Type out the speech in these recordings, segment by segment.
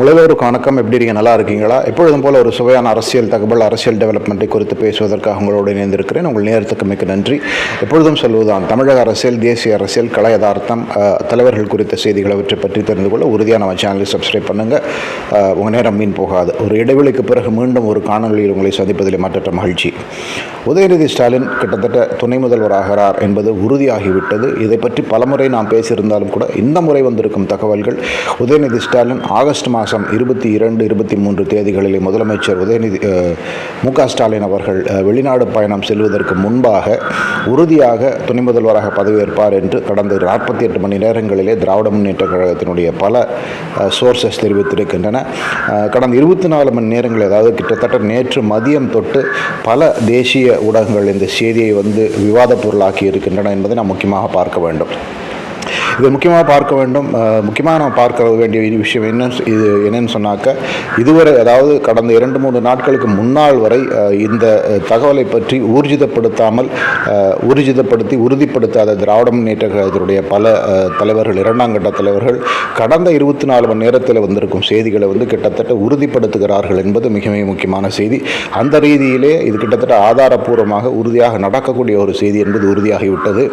உழவேறு வணக்கம் எப்படி இருக்கீங்க? நல்லா இருக்கீங்களா? எப்பொழுதும் போல ஒரு சுவையான அரசியல் தகவல் அரசியல் டெவலப்மெண்ட்டை குறித்து பேசுவதற்காக உங்களோடு இணைந்திருக்கிறேன். உங்கள் நேரத்துக்கு மிக்க நன்றி. எப்பொழுதும் சொல்வதுதான் தமிழக அரசியல் தேசிய அரசியல் கலை யதார்த்தம் தலைவர்கள் குறித்த செய்திகளை அவற்றை பற்றி தெரிந்து கொள்ள உறுதியாக நம்ம சேனலை சப்ஸ்கிரைப் பண்ணுங்கள் உங்கள் நேரம் மீன் போகாது. ஒரு இடைவெளிக்கு பிறகு மீண்டும் ஒரு காணொலியில் உங்களை சந்திப்பதில் மற்ற மகிழ்ச்சி. உதயநிதி ஸ்டாலின் கிட்டத்தட்ட துணை முதல்வராகிறார் என்பது உறுதியாகிவிட்டது. இதை பற்றி பலமுறை நாம் பேசியிருந்தாலும் கூட இந்த முறை வந்திருக்கும் தகவல்கள் உதயநிதி ஸ்டாலின் ஆகஸ்ட் மாதம் இருபத்தி இரண்டு இருபத்தி மூன்று தேதிகளில் முதலமைச்சர் உதயநிதி மு ஸ்டாலின் அவர்கள் வெளிநாடு பயணம் செல்வதற்கு முன்பாக உறுதியாக துணை முதல்வராக பதவியேற்பார் என்று கடந்த நாற்பத்தி எட்டு மணி நேரங்களிலே திராவிட முன்னேற்ற கழகத்தினுடைய பல சோர்சஸ் தெரிவித்திருக்கின்றன. கடந்த இருபத்தி நாலு மணி நேரங்கள் அதாவது கிட்டத்தட்ட நேற்று மதியம் தொட்டு பல தேசிய ஊடகங்கள் இந்த செய்தியை வந்து விவாதப் பொருளாக்கி இருக்கின்றன என்பதை நாம் முக்கியமாக பார்க்க வேண்டும். இது முக்கியமாக பார்க்க வேண்டும். முக்கியமாக நாம் பார்க்க வேண்டிய விஷயம் என்ன இது என்னன்னு சொன்னாக்க இதுவரை அதாவது கடந்த இரண்டு மூன்று நாட்களுக்கு முன்னால் வரை இந்த தகவலை பற்றி ஊர்ஜிதப்படுத்தாமல் ஊர்ஜிதப்படுத்தி உறுதிப்படுத்தாத திராவிட முன்னேற்ற கழகத்தினுடைய பல தலைவர்கள் இரண்டாம் கட்ட தலைவர்கள் கடந்த இருபத்தி நாலு மணி நேரத்தில் வந்திருக்கும் செய்திகளை வந்து கிட்டத்தட்ட உறுதிப்படுத்துகிறார்கள் என்பது மிக மிக முக்கியமான செய்தி. அந்த ரீதியிலே இது கிட்டத்தட்ட ஆதாரப்பூர்வமாக உறுதியாக நடக்கக்கூடிய ஒரு செய்தி என்பது உறுதியாகிவிட்டது.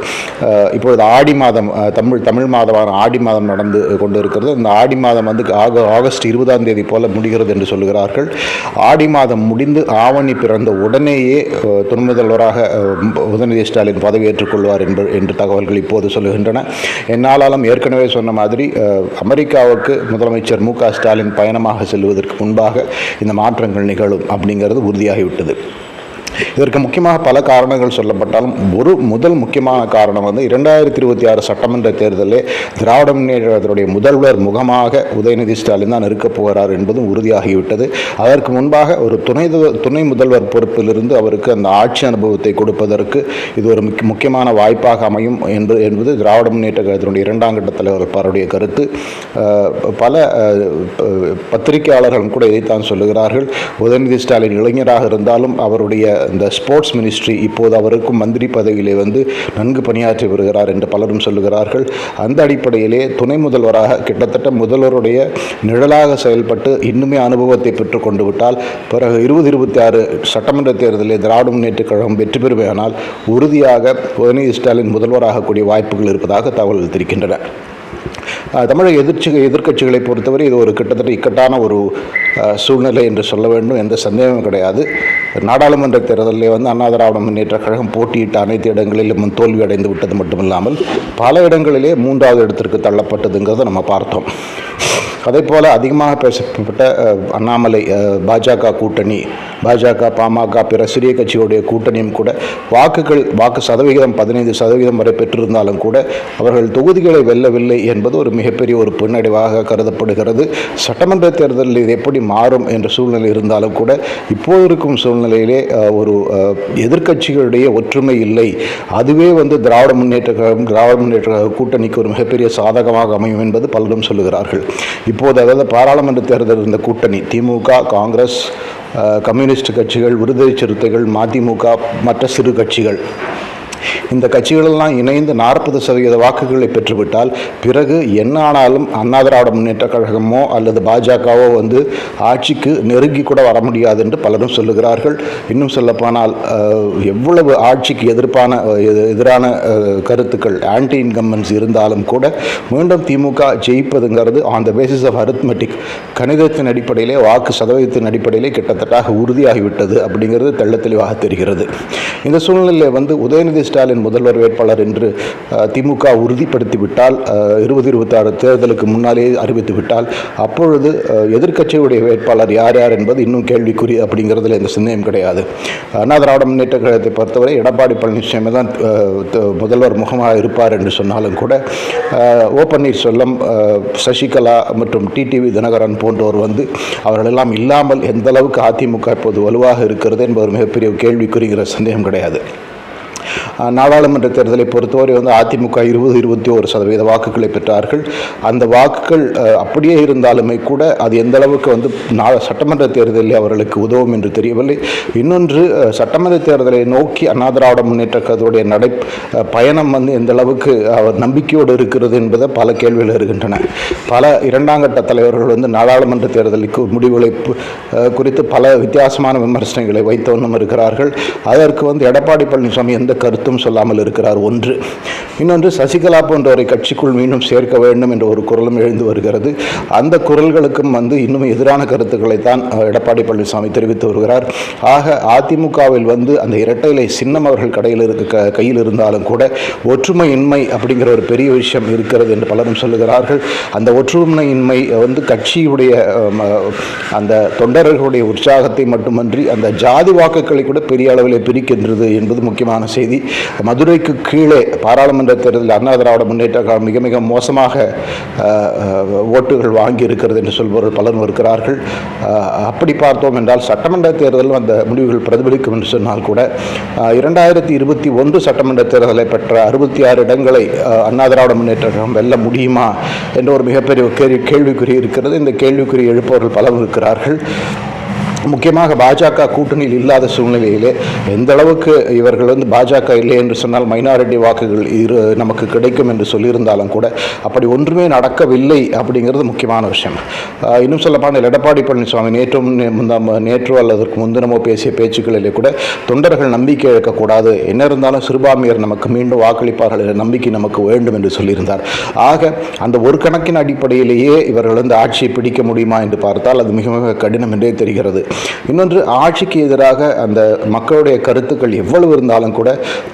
இப்பொழுது ஆடி மாதம் தமிழ் தமிழ் மாதமான ஆடி மாதம் நடந்து கொண்டு இருக்கிறது இந்த ஆடி மாதம் வந்து ஆக ஆகஸ்ட் இருபதாம் தேதி போல முடிகிறது என்று சொல்லுகிறார்கள். ஆடி மாதம் முடிந்து ஆவணி பிறந்த உடனேயே துணை முதல்வராக உதயநிதி ஸ்டாலின் பதவியேற்றுக் கொள்வார் என்று என்று தகவல்கள் இப்போது சொல்லுகின்றன. என்னாலும் ஏற்கனவே சொன்ன மாதிரி அமெரிக்காவுக்கு முதலமைச்சர் மு ஸ்டாலின் பயணமாக செல்வதற்கு முன்பாக இந்த மாற்றங்கள் நிகழும் அப்படிங்கிறது உறுதியாகிவிட்டது. இதற்கு முக்கியமாக பல காரணங்கள் சொல்லப்பட்டாலும் ஒரு முதல் முக்கியமான காரணம் வந்து இரண்டாயிரத்தி இருபத்தி ஆறு சட்டமன்ற தேர்தலில் திராவிட முன்னேற்றத்தினுடைய முதல்வர் முகமாக உதயநிதி ஸ்டாலின் தான் இருக்கப் போகிறார் என்பதும் உறுதியாகிவிட்டது. அதற்கு முன்பாக ஒரு துணை துணை முதல்வர் பொறுப்பிலிருந்து அவருக்கு அந்த ஆட்சி அனுபவத்தை கொடுப்பதற்கு இது ஒரு முக்கிய- முக்கியமான வாய்ப்பாக அமையும் என்று என்பது திராவிட முன்னேற்ற கழகத்தினுடைய இரண்டாம் கட்ட தலைவர் பலருடைய கருத்து. பல பத்திரிகையாளர்களும் கூட இதைத்தான் சொல்லுகிறார்கள். உதயநிதி ஸ்டாலின் இளைஞராக இருந்தாலும் அவருடைய இந்த ஸ்போர்ட்ஸ் மினிஸ்ட்ரி இப்போது அவருக்கும் மந்திரி பதவியிலே வந்து நன்கு பணியாற்றி வருகிறார் என்று பலரும் சொல்லுகிறார்கள். அந்த அடிப்படையிலே துணை முதல்வராக கிட்டத்தட்ட முதல்வருடைய நிழலாக செயல்பட்டு இன்னுமே அனுபவத்தை பெற்றுக்கொண்டு விட்டால் பிறகு இருபது இருபத்தி ஆறு சட்டமன்ற தேர்தலில் திராவிட முன்னேற்றக் கழகம் வெற்றி பெறுமையானால் உறுதியாக உதயநிதி ஸ்டாலின் முதல்வராகக்கூடிய வாய்ப்புகள் இருப்பதாக தகவல்கள் தெரிவிக்கின்றன. தமிழக எதிர்ச்சி எதிர்க்கட்சிகளை பொறுத்தவரை இது ஒரு கிட்டத்தட்ட இக்கட்டான ஒரு சூழ்நிலை என்று சொல்ல வேண்டும். எந்த சந்தேகமும் கிடையாது. நாடாளுமன்ற தேர்தலில் வந்து அண்ணா திராவிட முன்னேற்ற கழகம் போட்டியிட்ட அனைத்து இடங்களிலும் தோல்வி அடைந்து விட்டது மட்டுமில்லாமல் பல இடங்களிலே மூன்றாவது இடத்திற்கு தள்ளப்பட்டதுங்கிறத நம்ம பார்த்தோம். அதே போல் அதிகமாக பேசப்பட்ட அண்ணாமலை பாஜக கூட்டணி பாஜக பாமக பிற சிறிய கட்சிகளுடைய கூட்டணியும் கூட வாக்குகள் வாக்கு சதவிகிதம் பதினைந்து சதவீதம் வரை பெற்றிருந்தாலும் கூட அவர்கள் தொகுதிகளை வெல்லவில்லை என்பது ஒரு மிகப்பெரிய ஒரு பின்னடைவாக கருதப்படுகிறது. சட்டமன்ற தேர்தலில் இது எப்படி மாறும் என்ற சூழ்நிலை இருந்தாலும் கூட இப்போது இருக்கும் சூழ்நிலையிலே ஒரு எதிர்க்கட்சிகளுடைய ஒற்றுமை இல்லை. அதுவே வந்து திராவிட முன்னேற்ற கழகம் திராவிட முன்னேற்ற கழக கூட்டணிக்கு ஒரு மிகப்பெரிய சாதகமாக அமையும் என்பது பலரும் சொல்லுகிறார்கள். இப்போது அதாவது பாராளுமன்ற தேர்தல் இருந்த கூட்டணி திமுக காங்கிரஸ் கம்யூனிஸ்ட் கட்சிகள் விடுதலை சிறுத்தைகள் மதிமுக மற்ற சிறு கட்சிகள். இந்த கட்சிகளெல்லாம் இணைந்து நாற்பது சதவீத வாக்குகளை பெற்றுவிட்டால் பிறகு என்ன ஆனாலும் அண்ணா திராவிட முன்னேற்ற கழகமோ அல்லது பாஜகவோ வந்து ஆட்சிக்கு நெருங்கி கூட வர முடியாது என்று பலரும் சொல்லுகிறார்கள். இன்னும் சொல்லப்போனால் எவ்வளவு ஆட்சிக்கு எதிர்ப்பான எதிரான கருத்துக்கள் ஆன்டி இன்கம்பன்ஸ் இருந்தாலும் கூட மீண்டும் DMK ஜெயிப்பதுங்கிறது on the basis of arithmetic கணிதத்தின் அடிப்படையிலே வாக்கு சதவீதத்தின் அடிப்படையிலே கிட்டத்தட்ட உறுதியாகிவிட்டது அப்படிங்கிறது தெள்ள தெளிவாக தெரிகிறது. இந்த சூழ்நிலையில் வந்து உதயநிதி ஸ்டாலின் முதல்வர் வேட்பாளர் என்று திமுக உறுதிப்படுத்திவிட்டால் இருபது இருபத்தாறு தேர்தலுக்கு முன்னாலே அறிவித்துவிட்டால் அப்பொழுது எதிர்க்கட்சியுடைய வேட்பாளர் யார் யார் என்பது இன்னும் கேள்விக்குறி அப்படிங்கிறதுல எந்த சந்தேகம் கிடையாது. அண்ணா திராவிட முன்னேற்ற கழகத்தை பொறுத்தவரை எடப்பாடி பழனிசாமி தான் முதல்வர் முகமாக இருப்பார் என்று சொன்னாலும் கூட ஓ பன்னீர்செல்வம் சசிகலா மற்றும் டிடிவி தினகரன் போன்றோர் வந்து அவர்களெல்லாம் இல்லாமல் எந்த அளவுக்கு அதிமுக இப்போது வலுவாக இருக்கிறது என்பது மிகப்பெரிய கேள்விக்குறிங்கிற சந்தேகம் கிடையாது. நாடாளுமன்ற தேர்தலை பொறுத்தவரை வந்து அதிமுக இருபது இருபத்தி ஒரு சதவீத வாக்குகளை பெற்றார்கள். அந்த வாக்குகள் அப்படியே இருந்தாலுமே கூட அது எந்த அளவுக்கு வந்து சட்டமன்ற தேர்தலில் அவர்களுக்கு உதவும் என்று தெரியவில்லை. இன்னொன்று சட்டமன்ற தேர்தலை நோக்கி அண்ணா திராவிட முன்னேற்ற கழகத்துடைய நடை பயணம் வந்து எந்த அளவுக்கு அவர் நம்பிக்கையோடு இருக்கிறது என்பதை பல கேள்விகள் இருக்கின்றன பல இரண்டாம் கட்ட தலைவர்கள் வந்து நாடாளுமன்ற தேர்தலுக்கு முடிவுகளை குறித்து பல வித்தியாசமான விமர்சனங்களை வைத்தவண்ணம் இருக்கிறார்கள். அதற்கு வந்து எடப்பாடி பழனிசாமி எந்த கருத்தும் சொல்லாமல் இருக்கிறார் ஒன்று. இன்னொன்று சசிகலா போன்றவரை கட்சிக்குள் மீண்டும் சேர்க்க வேண்டும் என்ற ஒரு குரலும் எழுந்து வருகிறது. அந்த குரல்களுக்கும் வந்து இன்னும் எதிரான கருத்துக்களை தான் எடப்பாடி பழனிசாமி தெரிவித்து வருகிறார். ஆக அதிமுகவில் வந்து அந்த இரட்டையிலை சின்னம் அவர்கள் கடையில் இருக்க கையில் இருந்தாலும் கூட ஒற்றுமை இன்மை அப்படிங்கிற ஒரு பெரிய விஷயம் இருக்கிறது என்று பலரும் சொல்லுகிறார்கள். அந்த ஒற்றுமை இன்மை வந்து கட்சியுடைய அந்த தொண்டர்களுடைய உற்சாகத்தை மட்டுமன்றி அந்த ஜாதி வாக்குகளை கூட பெரிய அளவில் பிரிக்கின்றது என்பது முக்கியமான செய்தி. மதுரைக்கு கீழே பாராளுமன்ற தேர்தலில் அண்ணா திராவிட முன்னேற்ற கழகம் மிக மிக மோசமாக ஓட்டுகள் வாங்கி இருக்கிறது என்று சொல்பவர்கள் பலரும் இருக்கிறார்கள். அப்படி பார்த்தோம் என்றால் சட்டமன்ற தேர்தலில் அந்த முடிவுகள் பிரதிபலிக்கும் என்று சொன்னால் கூட இரண்டாயிரத்தி இருபத்தி ஒன்று சட்டமன்ற தேர்தலை பெற்ற அறுபத்தி ஆறு இடங்களை அண்ணா திராவிட முன்னேற்ற கழகம் வெல்ல முடியுமா என்ற ஒரு மிகப்பெரிய கேள்விக்குறி இருக்கிறது. இந்த கேள்விக்குறி எழுப்பவர்கள் பலரும் இருக்கிறார்கள். முக்கியமாக பாஜக கூட்டணியில் இல்லாத சூழ்நிலையிலே எந்த அளவுக்கு இவர்கள் வந்து பாஜக இல்லை என்று சொன்னால் மைனாரிட்டி வாக்குகள் இரு நமக்கு கிடைக்கும் என்று சொல்லியிருந்தாலும் கூட அப்படி ஒன்றுமே நடக்கவில்லை அப்படிங்கிறது முக்கியமான விஷயம். இன்னும் சொல்லப்போனால் எடப்பாடி பழனிசாமி நேற்றும் நே- முந்தாம் நேற்றோ அல்லது முந்தினமோ முன்தினமோ பேசிய பேச்சுக்களிலே கூட தொண்டர்கள் நம்பிக்கை இழக்கக்கூடாது. என்ன இருந்தாலும் சிறுபான்மையர் நமக்கு மீண்டும் வாக்களிப்பார்கள் என்ற நம்பிக்கை நமக்கு வேண்டும் என்று சொல்லியிருந்தார். ஆக அந்த ஒரு கணக்கின் அடிப்படையிலேயே இவர்கள் வந்து ஆட்சியை பிடிக்க முடியுமா என்று பார்த்தால் அது மிக மிக கடினம் என்றே தெரிகிறது. இன்னொன்று ஆட்சிக்கு எதிராக அந்த மக்களுடைய கருத்துக்கள் எவ்வளவு இருந்தாலும் கூட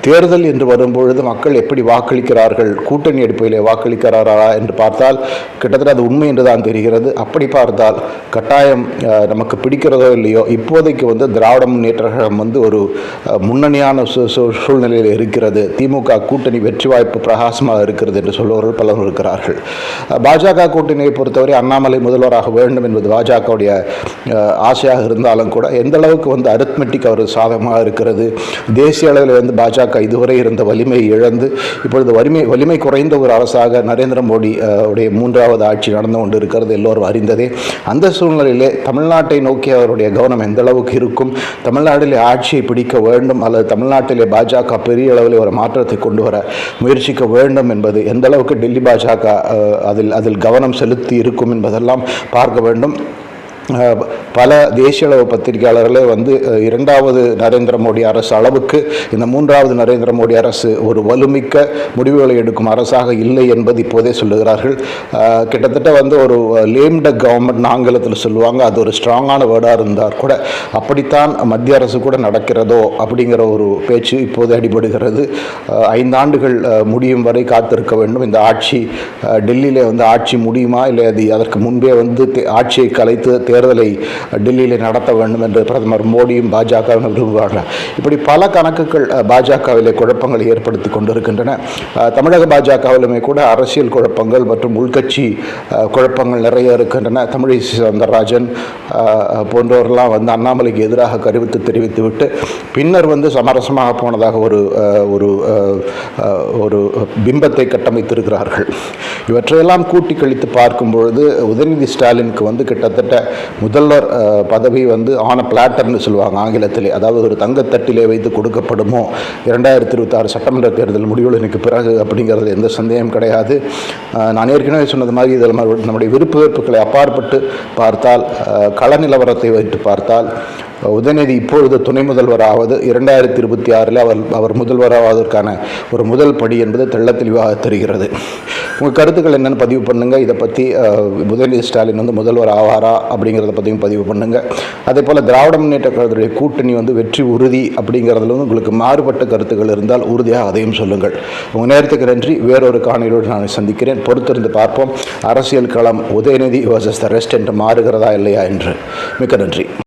தேர்தல் என்று வரும்பொழுது மக்கள் எப்படி வாக்களிக்கிறார்கள் கூட்டணி அடிப்படையில் வாக்களிக்கிறாரா என்று பார்த்தால் கிட்டத்தட்ட அது உண்மை என்று தான் தெரிகிறது. அப்படி பார்த்தால் கட்டாயம் நமக்கு பிடிக்கிறதோ இல்லையோ இப்போதைக்கு வந்து திராவிட முன்னேற்ற கழகம் வந்து ஒரு முன்னணியான சூழ்நிலையில் இருக்கிறது. திமுக கூட்டணி வெற்றி வாய்ப்பு பிரகாசமாக இருக்கிறது என்று சொல்பவர்கள் பலரும் இருக்கிறார்கள். பாஜக கூட்டணியை பொறுத்தவரை அண்ணாமலை முதல்வராக வேண்டும் என்பது பாஜகவுடைய ஆசையாக இருந்தாலும் கூட எந்த அளவுக்கு வந்து அரித்மெட்டிக் அவர் சாதகமாக இருக்கிறது? தேசிய அளவில் வந்து பாஜக இதுவரை இருந்த வலிமை இழந்து இப்பொழுது வலிமை வலிமை குறைந்த ஒரு அரசாக நரேந்திர மோடி உடைய மூன்றாவது ஆட்சி நடந்து கொண்டு இருக்கிறது எல்லோரும் அறிந்ததே. அந்த சூழ்நிலையிலே தமிழ்நாட்டை நோக்கி அவருடைய கவனம் எந்த அளவுக்கு இருக்கும்? தமிழ்நாட்டிலே ஆட்சியை பிடிக்க வேண்டும் அல்லது தமிழ்நாட்டிலே பாஜக பெரிய அளவில் ஒரு மாற்றத்தை கொண்டு வர முயற்சிக்க வேண்டும் என்பது எந்த அளவுக்கு டெல்லி பாஜக அதில் அதில் கவனம் செலுத்தி இருக்கும் என்பதெல்லாம் பார்க்க வேண்டும். பல தேசிய அளவு பத்திரிகையாளர்களே வந்து இரண்டாவது நரேந்திர மோடி அரசு அளவுக்கு இந்த மூன்றாவது நரேந்திர மோடி அரசு ஒரு வலுமிக்க முடிவுகளை எடுக்கும் அரசாக இல்லை என்பது இப்போதே சொல்லுகிறார்கள். கிட்டத்தட்ட வந்து ஒரு லேம்ட கவர்மெண்ட் ஆங்கிலத்தில் சொல்லுவாங்க அது ஒரு ஸ்ட்ராங்கான வேர்டாக இருந்தால் கூட அப்படித்தான் மத்திய அரசு கூட நடக்கிறதோ அப்படிங்கிற ஒரு பேச்சு இப்போது அடிபடுகிறது. ஐந்தாண்டுகள் முடியும் வரை காத்திருக்க வேண்டும். இந்த ஆட்சி டெல்லியில் டெல்லியிலே வந்து ஆட்சி முடியுமா இல்லை அது அதற்கு முன்பே வந்து ஆட்சியை கலைத்து தேர்தலை தேர்தலை டெல்லியில் நடத்த வேண்டும் என்று பிரதமர் மோடியும் பாஜகவும் விரும்புவார்கள். இப்படி பல கணக்குகள் பாஜகவிலே குழப்பங்களை ஏற்படுத்தி கொண்டிருக்கின்றன. தமிழக பாஜகவிலுமே கூட அரசியல் குழப்பங்கள் மற்றும் உள்கட்சி குழப்பங்கள் நிறைய இருக்கின்றன. தமிழிசை சவுந்தரராஜன் போன்றோரெல்லாம் வந்து அண்ணாமலைக்கு எதிராக கருவித்து தெரிவித்துவிட்டு பின்னர் வந்து சமரசமாக போனதாக ஒரு ஒரு ஒரு பிம்பத்தை கட்டமைத்திருக்கிறார்கள். இவற்றையெல்லாம் கூட்டி கழித்து பார்க்கும் பொழுது உதயநிதி ஸ்டாலினுக்கு வந்து கிட்டத்தட்ட முதல்வர் பதவி வந்து ஆன பிளாட்டர்னு சொல்லுவாங்க ஆங்கிலத்திலே. அதாவது ஒரு தங்கத்தட்டிலே வைத்து கொடுக்கப்படுமோ? இரண்டாயிரத்தி இருபத்தாறு சட்டமன்ற தேர்தல் முடிவுகளுக்கு பிறகு அப்படிங்கிறது எந்த சந்தேகம் கிடையாது. நான் ஏற்கனவே சொன்னது மாதிரி இதில் நம்முடைய விருப்பு வெறுப்புகளை அப்பாற்பட்டு பார்த்தால் கள நிலவரத்தை வைத்து பார்த்தால் உதயநிதி இப்பொழுது துணை முதல்வர் ஆவது இரண்டாயிரத்தி இருபத்தி ஆறில் அவர் அவர் முதல்வராவதற்கான ஒரு முதல் படி என்பது தெள்ள தெளிவாக தெரிகிறது. உங்கள் கருத்துக்கள் என்னென்னு பதிவு பண்ணுங்கள் இதை பற்றி உதயநிதி ஸ்டாலின் வந்து முதல்வர் ஆவாரா அப்படிங்கிறத பற்றியும் பதிவு பண்ணுங்கள் அதே போல் திராவிட முன்னேற்ற கழகத்துடைய கூட்டணி வந்து வெற்றி உறுதி அப்படிங்கிறதுல வந்து உங்களுக்கு மாறுபட்ட கருத்துக்கள் இருந்தால் உறுதியாக அதையும் சொல்லுங்கள். உங்கள் நேரத்துக்கு நன்றி. வேறொரு காணொலியோடு நான் சந்திக்கிறேன். பொறுத்திருந்து பார்ப்போம். அரசியல் களம் உதயநிதி வர்சஸ் த ரெஸ்ட் என்று மாறுகிறதா இல்லையா என்று. மிக்க நன்றி.